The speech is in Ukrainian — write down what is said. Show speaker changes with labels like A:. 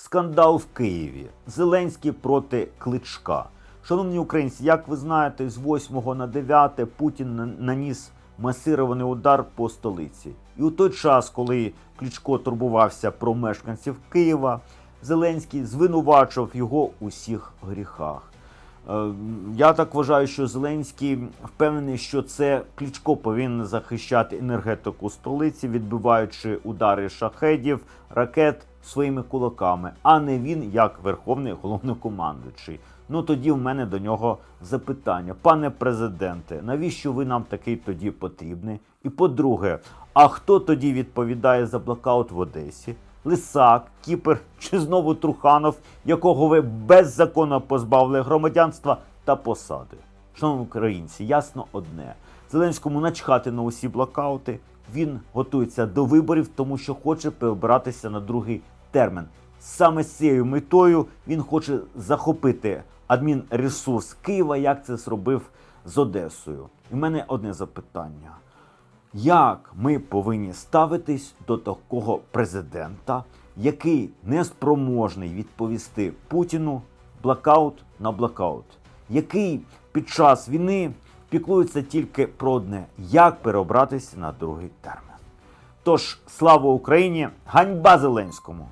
A: Скандал в Києві. Зеленський проти Кличка. Шановні українці, як ви знаєте, з 8 на 9 Путін наніс масирований удар по столиці. І у той час, коли Кличко турбувався про мешканців Києва, Зеленський звинувачував його у всіх гріхах. Е, Я так вважаю, що Зеленський впевнений, що це Кличко повинен захищати енергетику столиці, відбиваючи удари шахедів, ракет своїми кулаками, а не він як верховний головнокомандуючий. Ну тоді в мене до нього запитання, пане президенте, навіщо ви нам такий тоді потрібні? І по-друге, а хто тоді відповідає за блокаут в Одесі? Лисак, Кіпер чи знову Труханов, якого ви беззаконно позбавили громадянства та посади. Шановні українці, ясно одне: Зеленському начхати на усі блокаути. Він готується до виборів, тому що хоче перебратися на другий термін. Саме з цією метою він хоче захопити адмінресурс Києва, як це зробив з Одесою. І в мене одне запитання. Як ми повинні ставитись до такого президента, який неспроможний відповісти Путіну блокаут на блокаут, який під час війни піклується тільки про одне, як переобратися на другий термін? Тож слава Україні, ганьба Зеленському!